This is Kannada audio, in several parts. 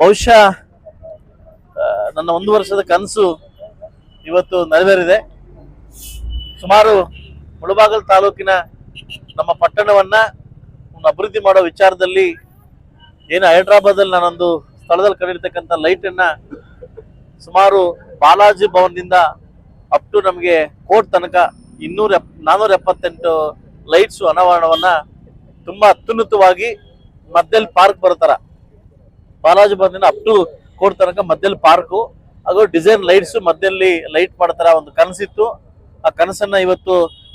ಬಹುಶಃ ನನ್ನ ಒಂದು ವರ್ಷದ ಕನಸು ಇವತ್ತು ನೆರವೇರಿದೆ. ಸುಮಾರು ಮುಳಬಾಗಲ್ ತಾಲೂಕಿನ ನಮ್ಮ ಪಟ್ಟಣವನ್ನ ಅಭಿವೃದ್ಧಿ ಮಾಡೋ ವಿಚಾರದಲ್ಲಿ ಏನು ಹೈದ್ರಾಬಾದ್ ಅಲ್ಲಿ ನಾನೊಂದು ಸ್ಥಳದಲ್ಲಿ ಕಂಡಿರ್ತಕ್ಕಂಥ ಲೈಟ್ ಅನ್ನ ಸುಮಾರು ಬಾಲಾಜಿ ಭವನದಿಂದ ಅಪ್ ಟು ನಮಗೆ ಕೋರ್ಟ್ ತನಕ ಇನ್ನೂರ ಎಪ್, ನಾನೂರ ಎಪ್ಪತ್ತೆಂಟು ಲೈಟ್ಸ್ ಅನಾವರಣವನ್ನು ತುಂಬಾ ಅತ್ಯುನ್ನತವಾಗಿ ಮಧ್ಯದಲ್ಲಿ ಪಾರ್ಕ್ ಬರುತ್ತಾರ ಬಾಲಾಜಿ ಬಂದಿನ ಅಪ್ ಟು ಕೋರ್ಟ್ ತನಕ ಮಧ್ಯದಲ್ಲಿ ಪಾರ್ಕು ಹಾಗೂ ಡಿಸೈನ್ ಲೈಟ್ಸ್ ಮಧ್ಯದಲ್ಲಿ ಲೈಟ್ ಮಾಡ್ತಾರ ಒಂದು ಕನಸಿತ್ತು. ಆ ಕನಸನ್ನ ಇವತ್ತು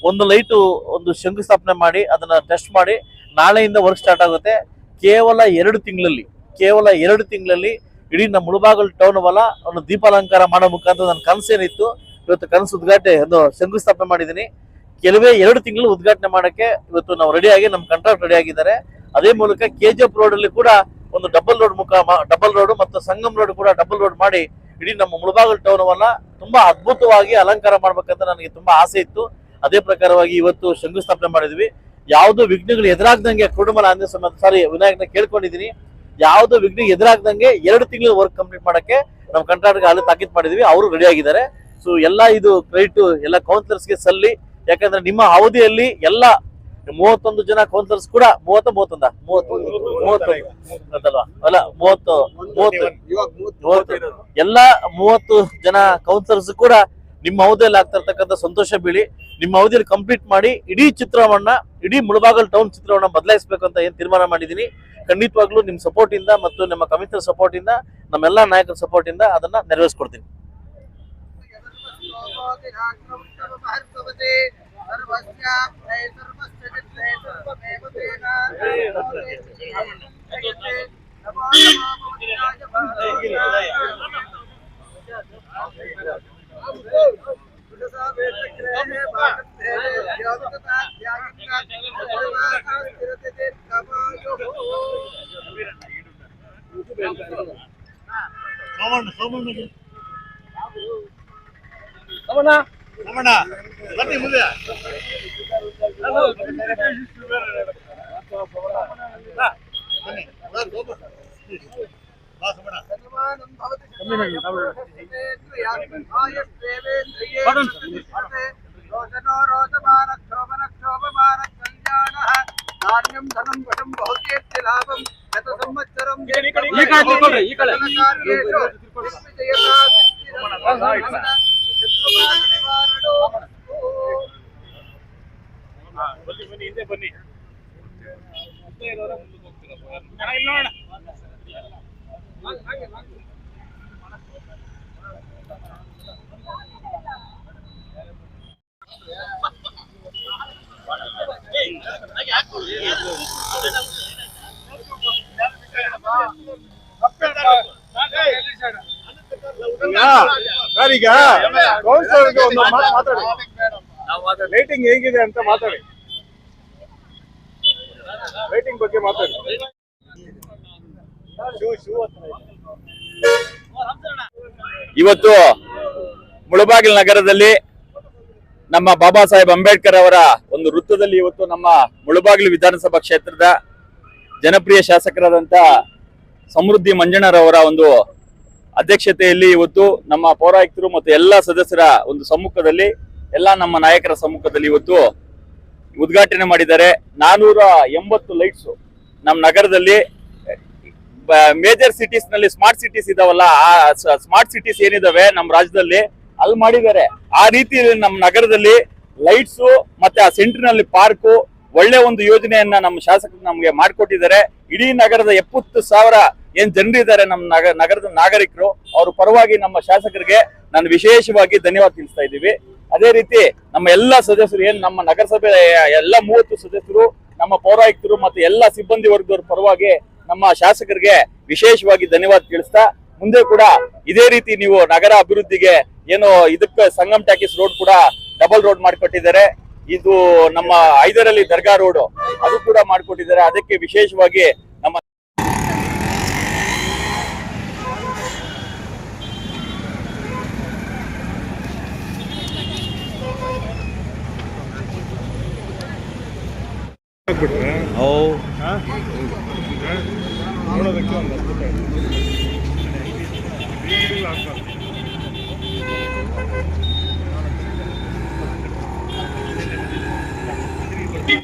ಒಂದು ಲೈಟು ಒಂದು ಶಂಕುಸ್ಥಾಪನೆ ಮಾಡಿ, ಅದನ್ನ ಟೆಸ್ಟ್ ಮಾಡಿ ನಾಳೆಯಿಂದ ವರ್ಕ್ ಸ್ಟಾರ್ಟ್ ಆಗುತ್ತೆ. ಕೇವಲ ಎರಡು ತಿಂಗಳಲ್ಲಿ, ಕೇವಲ ಎರಡು ತಿಂಗಳಲ್ಲಿ ಇಡೀ ನಮ್ಮ ಮುಳುಬಾಗಲ್ ಟೌನ್ ವಲ ಒಂದು ದೀಪಾಲಂಕಾರ ಮಾಡೋ ಮುಖಾಂತರ ನನ್ನ ಕನಸೇನಿತ್ತು. ಇವತ್ತು ಕನಸು ಉದ್ಘಾಟನೆ ಒಂದು ಶಂಕುಸ್ಥಾಪನೆ ಮಾಡಿದ್ದೀನಿ. ಕೆಲವೇ ಎರಡು ತಿಂಗಳು ಉದ್ಘಾಟನೆ ಮಾಡೋಕ್ಕೆ ಇವತ್ತು ನಾವು ರೆಡಿಯಾಗಿ ನಮ್ಮ ಕಾಂಟ್ರಾಕ್ಟ್ ರೆಡಿ ಆಗಿದ್ದಾರೆ. ಅದೇ ಮೂಲಕ ಕೆ ಜಿ ಎಫ್ ರೋಡಲ್ಲಿ ಕೂಡ ಒಂದು ಡಬಲ್ ರೋಡ್ ಮುಖ ಡಬಲ್ ರೋಡ್ ಮತ್ತು ಸಂಗಮ್ ರೋಡ್ ಕೂಡ ಡಬಲ್ ರೋಡ್ ಮಾಡಿ ಇಡೀ ನಮ್ಮ ಮುಳಬಾಗಲ್ ಟೌನ್ ತುಂಬ ಅದ್ಭುತವಾಗಿ ಅಲಂಕಾರ ಮಾಡ್ಬೇಕಂತ ನನಗೆ ತುಂಬಾ ಆಸೆ ಇತ್ತು. ಅದೇ ಪ್ರಕಾರವಾಗಿ ಇವತ್ತು ಶಂಕುಸ್ಥಾಪನೆ ಮಾಡಿದ್ವಿ. ಯಾವುದು ವಿಘ್ನಗಳು ಎದುರಾಗ್ದಂಗೆ ಕುಟುಂಬನ ಸ್ವಾಮಿ ಸಾರಿ ವಿನಾಯಕನ ಕೇಳ್ಕೊಂಡಿದ್ದೀನಿ. ಯಾವುದು ವಿಘ್ನ ಎದುರಾಗ್ದಂಗೆ ಎರಡು ತಿಂಗಳು ವರ್ಕ್ ಕಂಪ್ಲೀಟ್ ಮಾಡಕ್ಕೆ ನಮ್ಮ ಕಂಟ್ರಾಕ್ಟರ್ಗೆ ಅಲ್ಲಿ ತಾಕೀತ್ ಮಾಡಿದ್ವಿ. ಅವರು ರೆಡಿ ಆಗಿದ್ದಾರೆ. ಸೊ ಎಲ್ಲ ಇದು ಕ್ರೆಡಿಟ್ ಎಲ್ಲ ಕೌನ್ಸಿಲರ್ಸ್ಗೆ ಸಲ್ಲಿ, ಯಾಕಂದ್ರೆ ನಿಮ್ಮ ಅವಧಿಯಲ್ಲಿ ಎಲ್ಲ ಮೂವತ್ತೊಂದು ಜನ ಕೌನ್ಸಿಲರ್ಸ್ ಕೂಡ ಮೂವತ್ತ ಮೂವತ್ತೊಂದ? ಮೂವತ್ತೊಂದು. ಮೂವತ್ತೊಂದು. ಅಂತಲ್ವಾ? ಅಲ್ಲ ಮೂವತ್ತು ಎಲ್ಲ ಮೂವತ್ತು ಜನ ಕೌನ್ಸಿಲರ್ಸ್ ಕೂಡ ನಿಮ್ಮ ಅವಧಿಯಲ್ಲಿ ಆಗ್ತಾ ಇರ್ತಕ್ಕಂಥ ಸಂತೋಷ ಬೀಳಿ ನಿಮ್ಮ ಅವಧಿಯಲ್ಲಿ ಕಂಪ್ಲೀಟ್ ಮಾಡಿ ಇಡೀ ಚಿತ್ರವನ್ನ ಇಡೀ ಮುಳಬಾಗಲ್ ಟೌನ್ ಚಿತ್ರವನ್ನ ಬದಲಾಯಿಸಬೇಕು ಅಂತ ಏನ್ ತೀರ್ಮಾನ ಮಾಡಿದೀನಿ ಖಂಡಿತವಾಗ್ಲೂ ನಿಮ್ ಸಪೋರ್ಟ್ ಇಂದ ಮತ್ತು ನಿಮ್ಮ ಕಮಿಷನರ್ ಸಪೋರ್ಟ್ ಇಂದ ನಮ್ಮೆಲ್ಲಾ ನಾಯಕರ ಸಪೋರ್ಟ್ ಇಂದ ಅದನ್ನ ನೆರವೇರಿಸ್ಕೊಡ್ತೀನಿ. Come on, come on. Come on now. ಧಾನ್ಯಂ ಧನಂ ವಶಂ ಬಹುಕೀರ್ತಿ ಲಾಭಂ ಶತ ಸಂವತ್ಸರಂ ಈ ಕಡೆ ತಿರ್ಕೊಳ್ರಿ, ಈ ಕಡೆ. ಸರ್ ಈಗ ಕೌನ್ಸಿಲರ್ಗೆ ಒಂದು ಮಾತು ಮಾತಾಡಿ ರೇಟಿಂಗ್ ಹೇಗಿದೆ ಅಂತ ಮಾತಾಡಿ. ರೇಟಿಂಗ್ ಬಗ್ಗೆ ಮಾತಾಡಿ. ಇವತ್ತು ಮುಳಬಾಗಿಲು ನಗರದಲ್ಲಿ ನಮ್ಮ ಬಾಬಾ ಸಾಹೇಬ್ ಅಂಬೇಡ್ಕರ್ ಅವರ ಒಂದು ವೃತ್ತದಲ್ಲಿ ಇವತ್ತು ನಮ್ಮ ಮುಳಬಾಗಿಲು ವಿಧಾನಸಭಾ ಕ್ಷೇತ್ರದ ಜನಪ್ರಿಯ ಶಾಸಕರಾದಂತ ಸಮೃದ್ಧಿ ಮಂಜಣ್ಣರವರ ಒಂದು ಅಧ್ಯಕ್ಷತೆಯಲ್ಲಿ ಇವತ್ತು ನಮ್ಮ ಪೌರಾಯುಕ್ತರು ಮತ್ತು ಎಲ್ಲ ಸದಸ್ಯರ ಒಂದು ಸಮ್ಮುಖದಲ್ಲಿ ಎಲ್ಲ ನಮ್ಮ ನಾಯಕರ ಸಮ್ಮುಖದಲ್ಲಿ ಇವತ್ತು ಉದ್ಘಾಟನೆ ಮಾಡಿದ್ದಾರೆ. ನಾನೂರ ಎಂಬತ್ತು ಲೈಟ್ಸ್ ನಮ್ಮ ನಗರದಲ್ಲಿ ಮೇಜರ್ ಸಿಟೀಸ್ನಲ್ಲಿ ಸ್ಮಾರ್ಟ್ ಸಿಟೀಸ್ ಇದಾವಲ್ಲ, ಆ ಸ್ಮಾರ್ಟ್ ಸಿಟೀಸ್ ಏನಿದಾವೆ ನಮ್ಮ ರಾಜ್ಯದಲ್ಲಿ, ಅಲ್ಲಿ ಮಾಡಿದ್ದಾರೆ. ಆ ರೀತಿ ನಮ್ಮ ನಗರದಲ್ಲಿ ಲೈಟ್ಸ್ ಮತ್ತೆ ಆ ಸೆಂಟರ್ನಲ್ಲಿ ಪಾರ್ಕು ಒಳ್ಳೆ ಒಂದು ಯೋಜನೆಯನ್ನ ನಮ್ಮ ಶಾಸಕರು ನಮಗೆ ಮಾಡಿಕೊಟ್ಟಿದ್ದಾರೆ. ಇಡೀ ನಗರದ ಎಪ್ಪತ್ತು ಸಾವಿರ ಏನ್ ಜನರಿದ್ದಾರೆ ನಮ್ಮ ನಗರ ನಗರದ ನಾಗರಿಕರು, ಅವ್ರ ಪರವಾಗಿ ನಮ್ಮ ಶಾಸಕರಿಗೆ ನಾನು ವಿಶೇಷವಾಗಿ ಧನ್ಯವಾದ ತಿಳಿಸ್ತಾ ಇದ್ದೀವಿ. ಅದೇ ರೀತಿ ನಮ್ಮ ಎಲ್ಲ ಸದಸ್ಯರು ಏನ್ ನಮ್ಮ ನಗರಸಭೆ, ಎಲ್ಲ ಮೂವತ್ತು ಸದಸ್ಯರು, ನಮ್ಮ ಪೌರಾಯುಕ್ತರು ಮತ್ತು ಎಲ್ಲ ಸಿಬ್ಬಂದಿ ವರ್ಗದವ್ರ ಪರವಾಗಿ ನಮ್ಮ ಶಾಸಕರಿಗೆ ವಿಶೇಷವಾಗಿ ಧನ್ಯವಾದ ತಿಳಿಸ್ತಾ, ಮುಂದೆ ಕೂಡ ಇದೇ ರೀತಿ ನೀವು ನಗರ ಅಭಿವೃದ್ಧಿಗೆ ಏನು ಇದಕ್ಕೆ ಸಂಗಮ್ ಟ್ಯಾಕಿಸ್ ರೋಡ್ ಕೂಡ ಡಬಲ್ ರೋಡ್ ಮಾಡಿಕೊಟ್ಟಿದ್ದಾರೆ. ಇದು ನಮ್ಮ ಐದರಲ್ಲಿ ದರ್ಗಾ ರೋಡ್, ಅದು ಕೂಡ ಮಾಡಿಕೊಟ್ಟಿದ್ದಾರೆ. ಅದಕ್ಕೆ ವಿಶೇಷವಾಗಿ ಹಾಕ್ಬಿಟ್ರೆ ಅವು ನೋಡೋದಕ್ಕೆ ಒಂದು ಹತ್ತು ರೂಪಾಯಿ